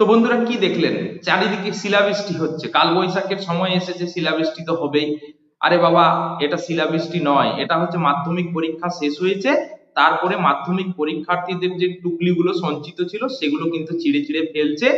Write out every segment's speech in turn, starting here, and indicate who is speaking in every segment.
Speaker 1: তো বন্ধুরা কি দেখলেন? চারিদিকে শিলাবৃষ্টি হচ্ছে। কাল বৈশাখের সময় এসেছে, শিলাবৃষ্টি তো হবেই। আরে বাবা, এটা শিলাবৃষ্টি নয়, এটা হচ্ছে মাধ্যমিক পরীক্ষা শেষ হয়েছে। তারপরে মাধ্যমিক পরীক্ষার্থীদের যে টুকলিগুলো সঞ্চিত ছিল, সেগুলো কিন্তু চিড়ে চিড়ে ফেলছে।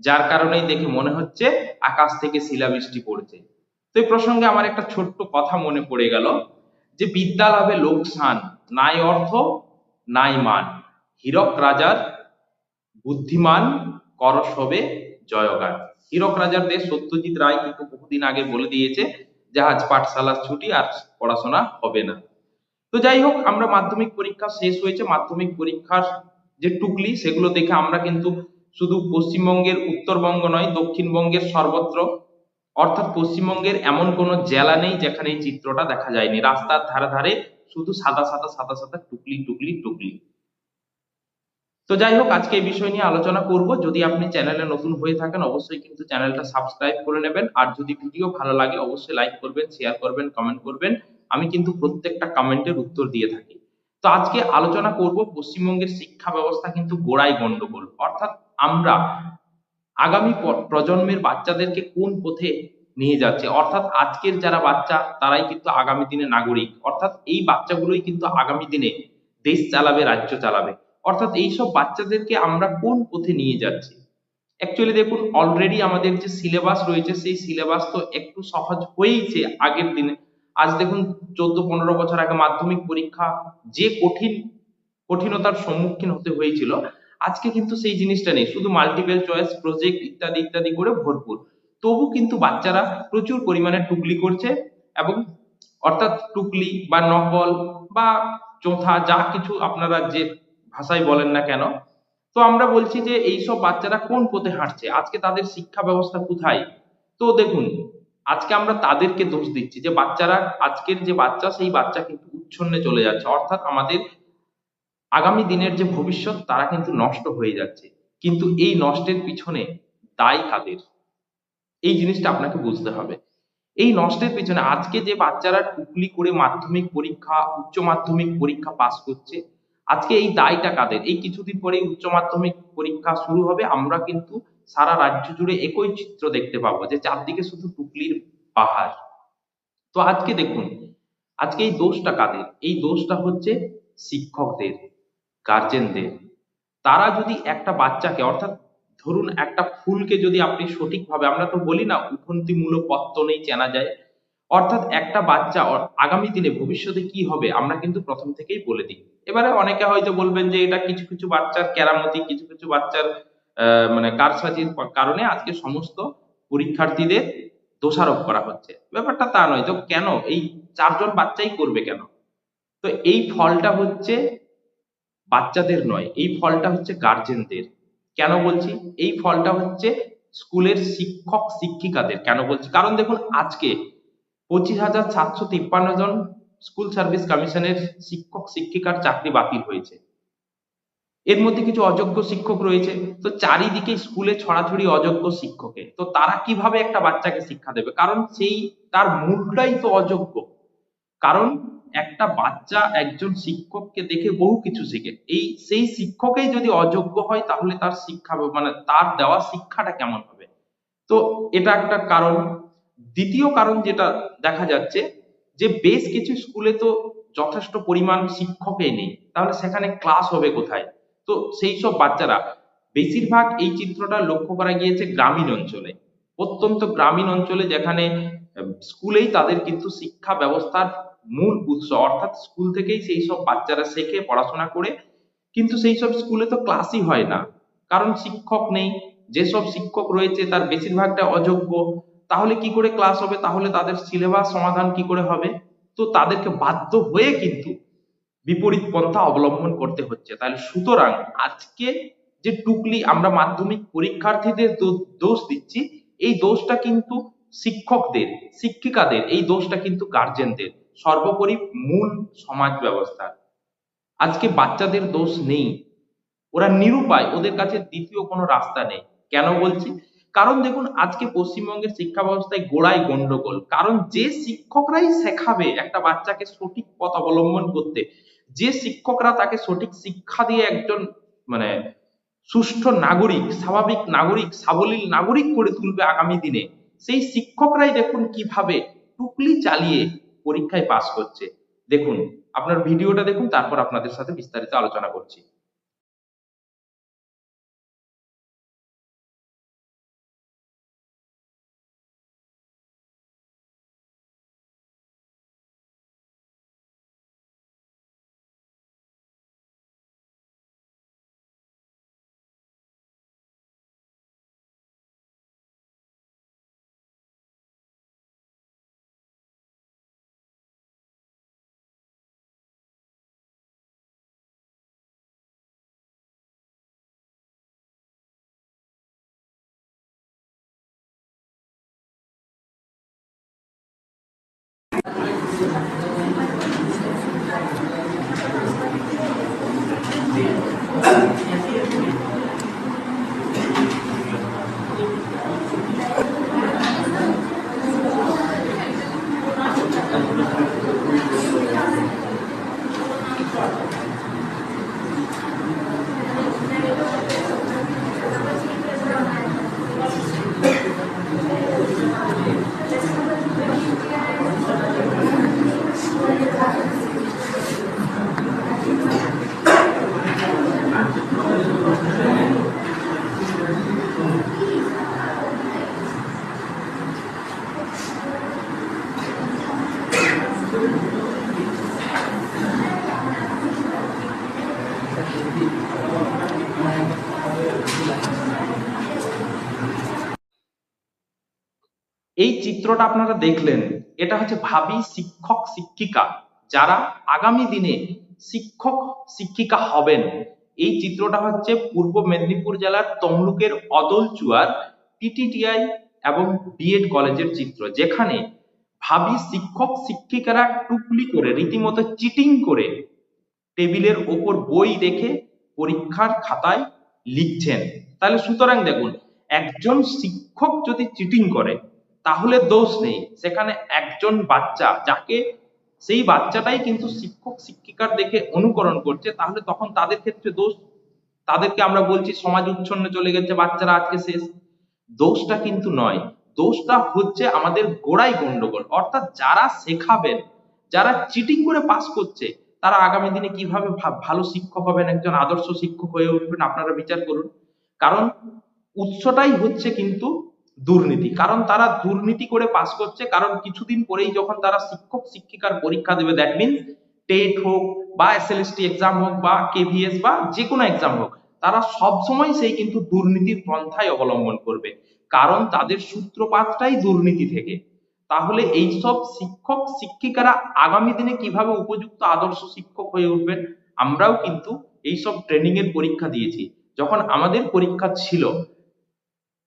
Speaker 1: যার কারণেই দেখে মনে হচ্ছে আকাশ থেকে শিলাবৃষ্টি পড়ছে। তো এই প্রসঙ্গে আমার একটা ছোট্ট কথা মনে পড়ে গেল, যে বিদ্যা লাভে লোকসান, নাই অর্থ, নাই মান। হীরক রাজার বুদ্ধিমান করস হবে জয়গান হীরক রাজার দেশ সত্যজিৎ রায় কিন্তু বহুদিন আগে বলে দিয়েছে জাহাজ পাঠশালার ছুটি আর পড়াশোনা হবে না। তো যাই হোক, আমরা মাধ্যমিক পরীক্ষা শেষ হয়েছে। মাধ্যমিক পরীক্ষার যে টুকলি, সেগুলো দেখে আমরা কিন্তু শুধু পশ্চিমবঙ্গের উত্তরবঙ্গ নয়, দক্ষিণবঙ্গের সর্বত্র, অর্থাৎ পশ্চিমবঙ্গের এমন কোনো জেলা নেই যেখানে এই চিত্রটা দেখা যায়নি। রাস্তার ধারে ধারে শুধু সাদা সাদা সাদা সাদা টুকলি টুকলি টুকলি। তো যাই হোক আজকে এই বিষয় নিয়ে আলোচনা করব। যদি আপনি চ্যানেলে নতুন হয়ে থাকেন, অবশ্যই কিন্তু চ্যানেলটা সাবস্ক্রাইব করে নেবেন। আর যদি ভিডিও ভালো লাগে, অবশ্যই লাইক করবেন, শেয়ার করবেন, কমেন্ট করবেন। আমি কিন্তু প্রত্যেকটা কমেন্টের উত্তর দিয়ে থাকি। তো আজকে আলোচনা করব পশ্চিমবঙ্গের শিক্ষা ব্যবস্থা কিন্তু গোড়ায় গন্ডগোল। অর্থাৎ আমরা আগামী প্রজন্মের বাচ্চাদেরকে কোন পথে নিয়ে যাচ্ছে? অর্থাৎ আজকের যারা বাচ্চা, তারাই কিন্তু আগামী দিনে নাগরিক। অর্থাৎ এই বাচ্চাগুলোই কিন্তু আগামী দিনে দেশ চালাবে, রাজ্য চালাবে। অর্থাৎ এইসব বাচ্চাদেরকে আমরা কোন পথে নিয়ে যাচ্ছি? অ্যাকচুয়ালি দেখুন অলরেডি আমাদের যে সিলেবাস রয়েছে, সেই সিলেবাস তো একটু সহজ হয়েইছে আগের দিনে। আজ দেখুন, চোদ্দ পনেরো বছর আগে মাধ্যমিক পরীক্ষা যে কঠিন, কঠিনতার সম্মুখীন হতে হয়েছিল, আজকে কিন্তু সেই জিনিসটা নেই। শুধু মাল্টিপল চয়েস প্রজেক্ট ইত্যাদি ইত্যাদি করে ভরপুর। তবু কিন্তু বাচ্চারা প্রচুর পরিমাণে টুকলি করছে এবং অর্থাৎ টুকলি বা নকল বা চোথা যা কিছু আপনারা যে ভাষায় বলেন না কেন? তো আমরা বলছি যে এইসব বাচ্চারা কোন পথে হাঁটছে? আজকে তাদের শিক্ষা ব্যবস্থা কোথায়? তো দেখুন, আজকে আমরা তাদেরকে দোষ দিচ্ছি যে বাচ্চারা, আজকের যে বাচ্চা, সেই বাচ্চা কিন্তু উচ্ছন্নে চলে যাচ্ছে। অর্থাৎ আমাদের আগামী দিনের যে ভবিষ্যৎ, তারা কিন্তু নষ্ট হয়ে যাচ্ছে। কিন্তু এই নষ্টের পিছনে দায় কাদের? এই জিনিসটা আপনাকে বুঝতে হবে। এই নষ্টের পিছনে আজকে যে বাচ্চারা টুকলি করে মাধ্যমিক পরীক্ষা, উচ্চ মাধ্যমিক পরীক্ষা পাস করছে আজকে এই দায়টা কাদের? এই কিছুদিন পরে উচ্চ মাধ্যমিক পরীক্ষা শুরু হবে। আমরা কিন্তু সারা রাজ্য জুড়ে একই চিত্র দেখতে পাবো যে চারদিকে শুধু টুকলির পাহাড়। তো আজকে দেখুন, আজকে এই দোষটা কাদের? এই দোষটা হচ্ছে শিক্ষকদের গার্জেনদের তারা যদি একটা বাচ্চাকে, অর্থাৎ ধরুন একটা ফুলকে যদি আপনি সঠিকভাবে, আমরা তো বলি না, উঠন্তিমূলক পত্তনেই চেনা যায়। অর্থাৎ একটা বাচ্চা আগামী দিনে ভবিষ্যতে কি হবে, আমরা কিন্তু প্রথম থেকেই বলে দিই। এবারে অনেকে হয়তো বলবেন যে এটা কিছু কিছু বাচ্চার কেরামতি, কিছু কিছু বাচ্চার মানে কারসাজির কারণে আজকে সমস্ত পরীক্ষার্থীদের দোষারোপ করা হচ্ছে। ব্যাপারটা তা নয়। তো কেন? এই চারজন বাচ্চাই করবে কেন? তো এই ফলটা হচ্ছে বাচ্চাদের নয়, এই ফলটা হচ্ছে গার্জেনদের কেন বলছি? এই ফলটা হচ্ছে স্কুলের শিক্ষক, শিক্ষিকাদের। কেন বলছি? কারণ দেখুন, আজকে পঁচিশ হাজার সাতশো তিপ্পান্ন জন স্কুল সার্ভিস কমিশনের শিক্ষক, শিক্ষিকার চাকরি বাতিল হয়েছে। এর মধ্যে কিছু অযোগ্য শিক্ষক রয়েছে। তো চারিদিকে স্কুলে ছড়াছড়ি অযোগ্য শিক্ষকে। তো তারা কীভাবে একটা বাচ্চাকে শিক্ষা দেবে? কারণ সেই, তার মূলটাই তো অযোগ্য। কারণ একটা বাচ্চা একজন শিক্ষককে দেখে বহু কিছু শিখে। এই, সেই শিক্ষকেই যদি অযোগ্য হয়, তাহলে তার শিক্ষা মানে তার দেওয়া শিক্ষাটা কেমন হবে? তো এটা একটা কারণ। দ্বিতীয় কারণ যেটা দেখা যাচ্ছে, যে বেশ কিছু স্কুলে তো যথেষ্ট পরিমাণ শিক্ষকই নেই। তাহলে সেখানে ক্লাস হবে কোথায়? তো সেই সব বাচ্চারা, বেশিরভাগ এই চিত্রটা লক্ষ্য করা গিয়েছে গ্রামীণ অঞ্চলে। অত্যন্ত গ্রামীণ অঞ্চলে যেখানে স্কুলেই তাদের কিন্তু শিক্ষা ব্যবস্থার মূল উৎস। অর্থাৎ স্কুল থেকেই সেই সব বাচ্চারা শেখে, পড়াশোনা করে। কিন্তু সেই সব স্কুলে তো ক্লাসই হয় না। কারণ শিক্ষক নেই। যেসব শিক্ষক রয়েছে, তার বেশিরভাগটা অযোগ্য। তাহলে কি করে ক্লাস হবে? তাহলে তাদের সিলেবাস সমাধান কি করে হবে? তো তাদেরকে বাধ্য হয়ে কিন্তু বিপরীত পন্থা অবলম্বন করতে হচ্ছে। তাহলে সুতরাং আজকে যে টুকলি আমরা মাধ্যমিক পরীক্ষার্থীদের দোষ দিচ্ছি, এই দোষটা কিন্তু শিক্ষকদের, শিক্ষিকাদের, এই দোষটা কিন্তু গার্জেনদের সর্বোপরি মূল সমাজ ব্যবস্থা আজকে বাচ্চাদের দোষ নেই। ওরা নিরুপায়, ওদের কাছে দ্বিতীয় কোনো রাস্তা নেই। কেন বলছি? কারণ দেখুন, আজকে পশ্চিমবঙ্গের শিক্ষা ব্যবস্থায় গোড়ায় গন্ডগোল। কারণ যে শিক্ষকরাই শেখাবে একটা বাচ্চাকে সঠিক পথ অবলম্বন করতে, যে শিক্ষকরা তাকে সঠিক শিক্ষা দিয়ে একজন মানে সুষ্ঠু নাগরিক, স্বাভাবিক নাগরিক, সাবলীল নাগরিক করে তুলবে আগামী দিনে, সেই শিক্ষকরাই দেখুন কীভাবে টুকলি চালিয়ে পরীক্ষায় পাস করছে। দেখুন, আপনার ভিডিওটা দেখুন, তারপর আপনাদের সাথে বিস্তারিত আলোচনা করছি। Thank you. চিত্রটা আপনারা দেখলেন, এটা হচ্ছে ভাবি শিক্ষক শিক্ষিকা, যারা আগামী দিনে শিক্ষক শিক্ষিকা হবেন। এই চিত্রটা হচ্ছে পূর্ব মেদিনীপুর জেলার তমলুকের অদলচুয়ার টিটিটিআই এবং বিএড কলেজের চিত্র, যেখানে ভাবি শিক্ষক শিক্ষিকারা টুকলি করে, রীতিমতো চিটিং করে টেবিলের ওপর বই রেখে পরীক্ষার খাতায় লিখছেন। তাহলে সুতরাং দেখুন, একজন শিক্ষক যদি চিটিং করে তাহলে দোষ নেই। সেখানে একজন বাচ্চা, যাকে সেই বাচ্চাটাই কিন্তু শিক্ষক, শিক্ষিকার দেখে অনুকরণ করছে, তাহলে তখন তাদের ক্ষেত্রে দোষ, তাদেরকে আমরা বলছি সমাজ উচ্ছন্নে চলে গেছে, বাচ্চারা আজকে শেষ। দোষটা কিন্তু নয়। দোষটা হচ্ছে আমাদের গোড়াই গন্ডগোল। অর্থাৎ যারা শেখাবেন, যারা চিটিং করে পাস করছে, তারা আগামী দিনে কীভাবে ভালো শিক্ষক হবেন, একজন আদর্শ শিক্ষক হয়ে উঠবেন, আপনারা বিচার করুন। কারণ উৎসটাই হচ্ছে কিন্তু দুর্নীতি। কারণ তারা দুর্নীতি করে পাস করছে, কারণ কিছুদিন পরেই যখন তারা শিক্ষক, শিক্ষিকার পরীক্ষা দেবে দ্যাট মিনস টেট হোক বা এসএলএসটি এক্সাম হোক বা কেভিএস বা যে কোনো এক্সাম হোক, তারা সব সময় সেই কিন্তু দুর্নীতির পন্থায় অবলম্বন করবে। কারণ তাদের সূত্রপাতটাই দুর্নীতি থেকে। তাহলে এইসব শিক্ষক, শিক্ষিকারা আগামী দিনে কীভাবে উপযুক্ত আদর্শ শিক্ষক হয়ে উঠবেন, আমরাও কিন্তু এইসব ট্রেনিং এর পরীক্ষা দিয়েছি। যখন আমাদের পরীক্ষা ছিল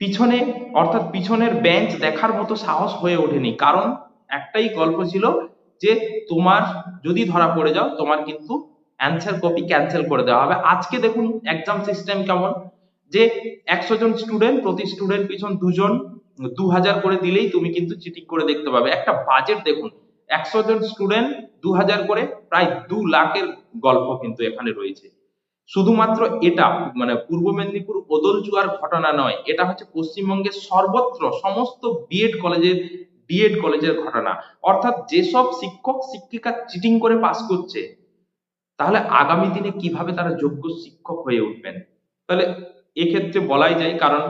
Speaker 1: পিছনে, অর্থাৎ পিছনের বেঞ্চ দেখার মতো সাহস হয়ে ওঠেনি। কারণ একটাই গল্প ছিল যে তোমার, যদি ধরা পড়ে যাও, তোমার কিন্তু অ্যান্সার কপি ক্যান্সেল করে দেওয়া হবে। আজকে দেখুন এক্সাম সিস্টেম কেমন? যে একশো জন স্টুডেন্ট প্রতি স্টুডেন্ট পিছন দুজন, দু হাজার করে দিলেই তুমি কিন্তু চিটিং করে দেখতে পাবে। একটা বাজেট দেখুন, একশো জন স্টুডেন্ট দু হাজার করে, প্রায় দু লাখের গল্প কিন্তু এখানে রয়েছে। শুধুমাত্র এটা মানে পূর্ব মেদিনীপুর ওদলচুয়ার ঘটনা নয়, এটা হচ্ছে পশ্চিমবঙ্গের সর্বত্র সমস্ত বিএড কলেজের ডিএড কলেজের ঘটনা। অর্থাৎ যেসব শিক্ষক, শিক্ষিকা চিটিং করে পাস করছে, তাহলে আগামী দিনে কীভাবে তারা যোগ্য শিক্ষক হয়ে উঠবেন? তাহলে এক্ষেত্রে বলাই যায়, কারণ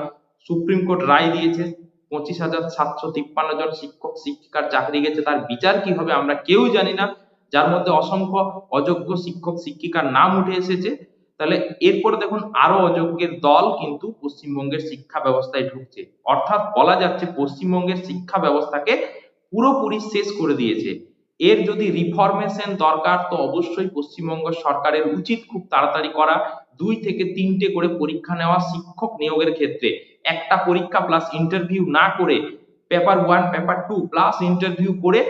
Speaker 1: সুপ্রিম কোর্ট রায় দিয়েছে, পঁচিশ হাজার সাতশো তিপ্পান্ন জন শিক্ষক, শিক্ষিকার চাকরি গেছে, তার বিচার কি হবে আমরা কেউ জানি না। যার মধ্যে অসংখ্য অযোগ্য শিক্ষক, শিক্ষিকার নাম উঠে এসেছে তাহলে এরপরে দেখুন আরও অযোগ্যের দল কিন্তু পশ্চিমবঙ্গের শিক্ষা ব্যবস্থায় ঢুকছে। অর্থাৎ বলা যাচ্ছে পশ্চিমবঙ্গের শিক্ষা ব্যবস্থাকে পুরোপুরি শেষ করে দিয়েছে। এর যদি রিফরমেশন দরকার, তো অবশ্যই পশ্চিমবঙ্গ সরকারের উচিত খুব তাড়াতাড়ি করা, দুই থেকে তিনটে করে পরীক্ষা নেওয়া শিক্ষক নিয়োগের ক্ষেত্রে। একটা পরীক্ষা প্লাস ইন্টারভিউ না করে paper one paper two plus interview করে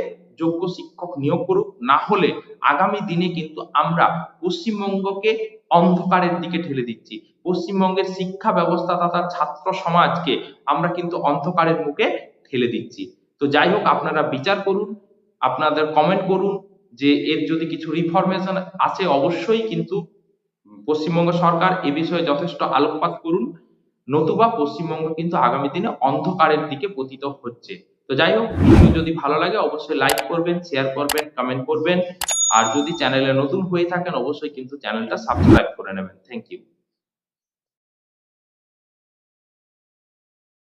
Speaker 1: যোগ্য শিক্ষক নিয়োগ করুক। না হলে আগামী দিনে কিন্তু আমরা পশ্চিমবঙ্গকে অন্ধকারের দিকে ঠেলে দিচ্ছি। পশ্চিমবঙ্গের শিক্ষা ব্যবস্থা তথা ছাত্র সমাজকে আমরা কিন্তু অন্ধকারের মুখে ঠেলে দিচ্ছি। তো যাই হোক, আপনারা বিচার করুন, আপনাদের কমেন্ট করুন যে এর যদি কিছু রিফরমেশন আছে অবশ্যই কিন্তু পশ্চিমবঙ্গ সরকার এ বিষয়ে যথেষ্ট আলোকপাত করুন। নতুবা পশ্চিমবঙ্গ কিন্তু আগামী দিনে অন্ধকারের দিকে পতিত হচ্ছে। তো যাই হোক, ভিডিও যদি ভালো লাগে, অবশ্যই লাইক করবেন শেয়ার করবেন কমেন্ট করবেন। আর যদি চ্যানেলে নতুন হয়ে থাকেন, অবশ্যই কিন্তু চ্যানেলটা সাবস্ক্রাইব করে নেবেন। Thank you